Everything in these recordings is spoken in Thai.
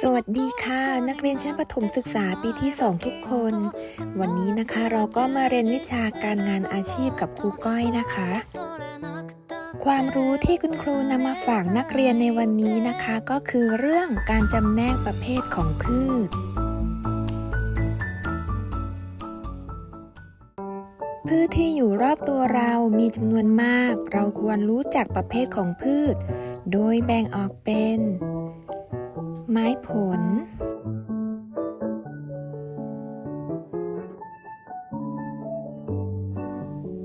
สวัสดีค่ะ นักเรียนชั้นประถมศึกษาปีที่ 2 ทุกคน วันนี้นะคะเราก็มาเรียนวิชาการงานอาชีพกับครูก้อยนะคะ ความรู้ที่คุณครูนำมาฝากนักเรียนในวันนี้นะคะ ก็คือเรื่องการจำแนกประเภทของพืช พืชที่อยู่รอบตัวเรามีจำนวนมาก เราควรรู้จักประเภทของพืช โดยแบ่งออกเป็น ไม้ผล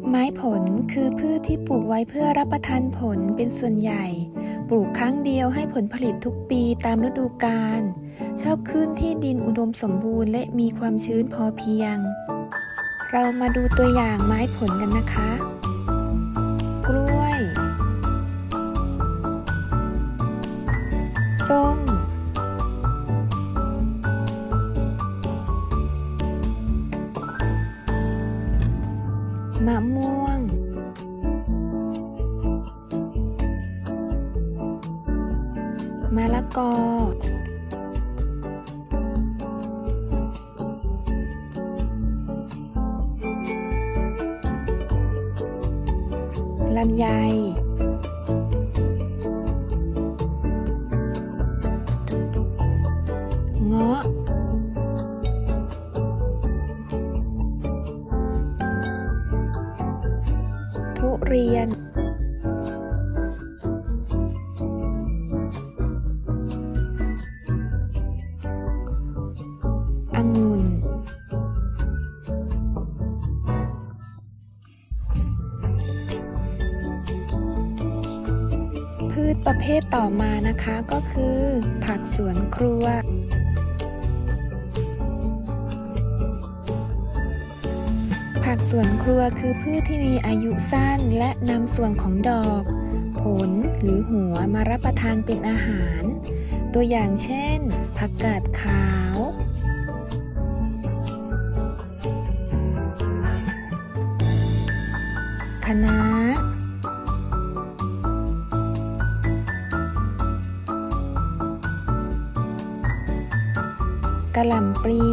ไม้ผลคือพืชที่ปลูกไว้เพื่อรับประทานผลเป็นส่วนใหญ่ ปลูกครั้งเดียวให้ผลผลิตทุกปีตามฤดูกาล ชอบขึ้นที่ดินอุดมสมบูรณ์และมีความชื้นพอเพียง เรามาดูตัวอย่างไม้ผลกันนะคะ กล้วยส้ม มะละกอ ลำไย เงาะ ทุเรียน องุ่น พืชประเภทต่อมานะคะก็คือ ผักสวนครัว ผักสวนครัวคือพืชที่มีอายุสั้นและนำส่วนของดอก ผลหรือหัวมารับประทานเป็นอาหาร ตัวอย่างเช่น ผักกาดขาว คะน้ากะหล่ำปลี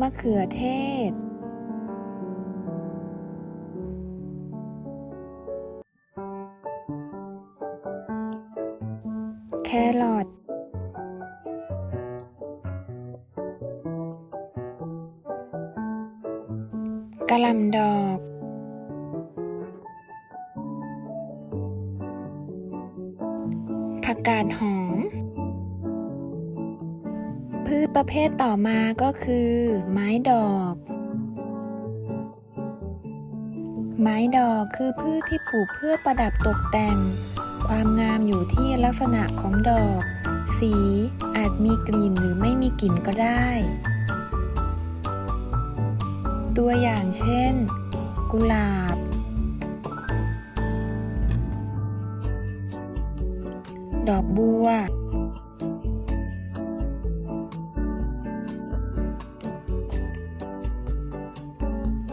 มะเขือเทศ แครอท กะหล่ำดอก ผักกาดหอม พืชประเภทต่อมาก็คือ ไม้ดอก ไม้ดอกคือพืชที่ปลูกเพื่อประดับตกแต่ง ความงามอยู่ที่ลักษณะของดอก สีอาจมีกลิ่นหรือไม่มีกลิ่นก็ได้ ตัวอย่างเช่น กุหลาบ ดอกบัว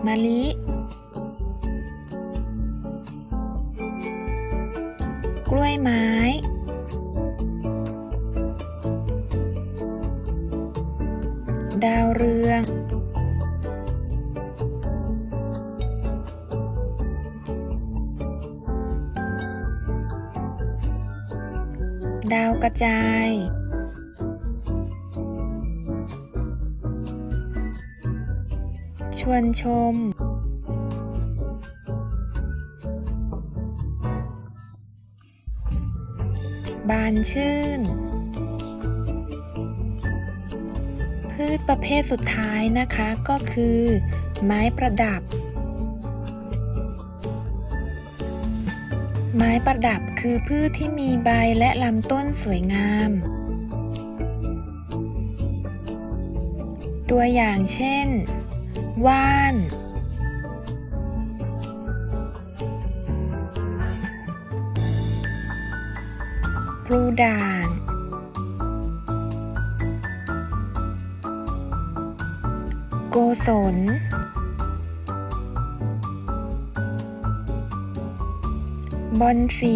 มะลิกล้วยไม้ดาวเรือง ดาวกระจาย ชวนชม บานชื่น พืชประเภทสุดท้ายนะคะก็คือ ไม้ประดับ ไม้ประดับคือพืชที่มีใบและลำต้นสวยงาม ตัวอย่างเช่น ว่าน พลูด่าง โกศล บอลสี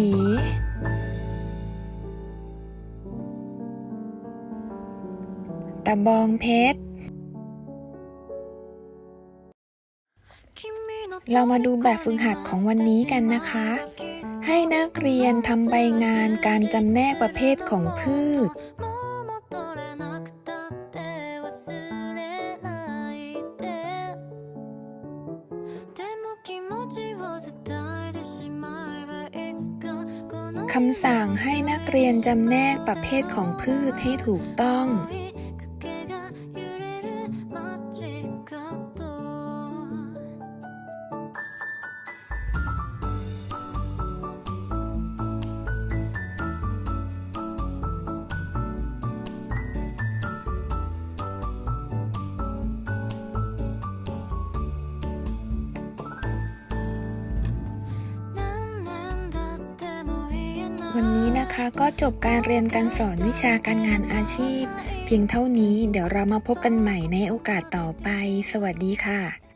ตะบองเพชร เรามาดูแบบฝึกหัดของวันนี้กันนะคะ ให้นักเรียนทำใบงานการจำแนกประเภทของพืช คำสั่งให้นักเรียนจำแนกประเภทของพืชให้ถูกต้อง วันนี้นะคะก็จบการเรียนการสอนวิชาการงานอาชีพ เพียงเท่านี้เดี๋ยวเรามาพบกันใหม่ในโอกาสต่อไป สวัสดีค่ะ